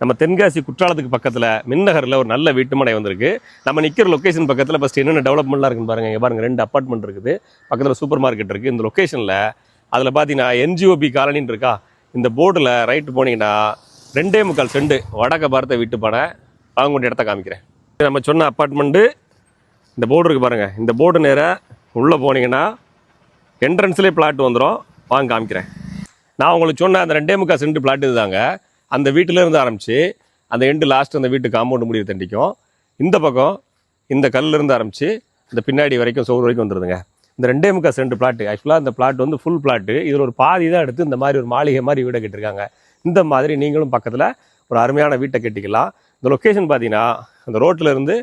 நம்ம தென்காசி குற்றாலத்துக்கு பக்கத்தில் மின்னகரில் ஒரு நல்ல வீட்டுமனை வந்திருக்கு. நம்ம நிற்கிற லொக்கேஷன் பக்கத்தில் ஃபஸ்ட் என்னென்ன டெவலப்மெண்ட்லாம் இருக்குன்னு பாருங்கள் இங்கே பாருங்கள் ரெண்டு அப்பார்ட்மெண்ட் இருக்குது. பக்கத்தில் சூப்பர் மார்க்கெட் இருக்குது இந்த லொக்கேஷனில் அதில் பார்த்தீங்கன்னா என்ஜிஓபி காலனின்னு இருக்கா? இந்த போர்டில் ரைட்டு போனீங்கன்னா ரெண்டே முக்கால் செண்டு வடக்க பாரத்தை வீட்டு பனை வாங்க இடத்த காமிக்கிறேன். நம்ம சொன்ன அப்பார்ட்மெண்ட்டு இந்த போர்டு இருக்குது பாருங்கள் இந்த போர்டு நேராக உள்ளே போனீங்கன்னா என்ட்ரன்ஸ்லேயே பிளாட் வந்துடும் வாங்க காமிக்கிறேன். நான் உங்களுக்கு சொன்ன அந்த ரெண்டே முக்கால் செண்டு பிளாட் இதுதாங்க. அந்த வீட்டில் இருந்து ஆரம்பித்து அந்த எண்டு லாஸ்ட் அந்த வீட்டு காம்பவுண்ட் முடிவு தண்டிக்கும். இந்த பக்கம் இந்த கல்லிருந்து இருந்து இந்த பின்னாடி வரைக்கும் சோறு வரைக்கும் வந்துருதுங்க. இந்த ரெண்டே முக்கால் சென்ட் பிளாட்டு ஆக்சுவலாக இந்த பிளாட் வந்து ஃபுல் பிளாட்டு இதில் ஒரு பாதி தான் எடுத்து இந்த மாதிரி ஒரு மாளிகை மாதிரி வீடை கட்டிருக்காங்க. இந்த மாதிரி நீங்களும் பக்கத்தில் ஒரு அருமையான வீட்டை கட்டிக்கலாம். இந்த லொக்கேஷன் பார்த்தீங்கன்னா அந்த ரோட்டில் இருந்து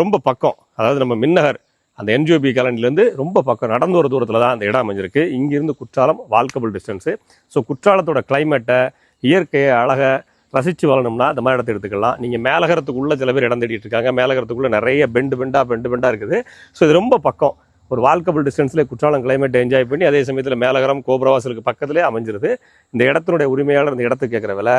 ரொம்ப பக்கம் அதாவது நம்ம மின்னகர் அந்த என்ஜிஓபி காலனிலேருந்து ரொம்ப பக்கம் நடந்து ஒரு தூரத்தில் தான் அந்த இடம் அமைஞ்சிருக்கு. இங்கேருந்து குற்றாலம் வால்கபிள் டிஸ்டன்ஸு ஸோ குற்றாலத்தோட கிளைமேட்டை இயற்கையை அழகை ரசித்து வளரணும்னா அந்த மாதிரி இடத்த எடுத்துக்கலாம். நீங்கள் மேலகரத்துக்குள்ளே சில பேர் இடம் தேடிட்டு இருக்காங்க. மேலகரத்துக்குள்ளே நிறைய பெண்டு பெண்டாக பெண்டு பெண்டாக இருக்குது. ஸோ இது ரொம்ப பக்கம். ஒரு வால்கபிள் டிஸ்டன்ஸ்லேயே குற்றாலம் கிளைமேட்டை என்ஜாய் பண்ணி அதே சமயத்தில் மேலகரம் கோபுரவாசலுக்கு பக்கத்துலேயே அமைஞ்சிருது. இந்த இடத்தினுடைய உரிமையாளர் இந்த இடத்துக்கு கேட்குற விலை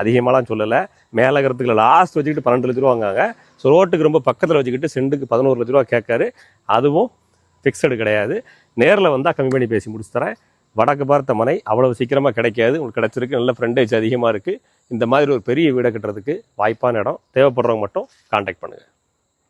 அதிகமாலாம் சொல்லலை. மேலகரத்துக்குள்ள லாஸ்ட் வச்சுக்கிட்டு பன்னெண்டு லட்ச ரூபா வாங்காங்க ஸோ ரோட்டுக்கு ரொம்ப பக்கத்தில் வச்சுக்கிட்டு செண்டுக்கு பதினோரு லட்ச ரூபா கேட்காரு. அதுவும் ஃபிக்ஸடு கிடையாது. நேரில் வந்தால் கம்மி பண்ணி பேசி முடிச்சு தரேன். வடக்கு பார்த்த மனை அவ்வளவு சீக்கிரமாக கிடைக்காது. உங்களுக்கு கிடச்சிருக்கு நல்ல ஃப்ரெண்டேஜ் அதிகமாக இருக்குது இந்த மாதிரி ஒரு பெரிய வீடை கட்டுறதுக்கு வாய்ப்பான இடம். தேவைப்படுறவங்க மட்டும் காண்டாக்ட் பண்ணுங்கள்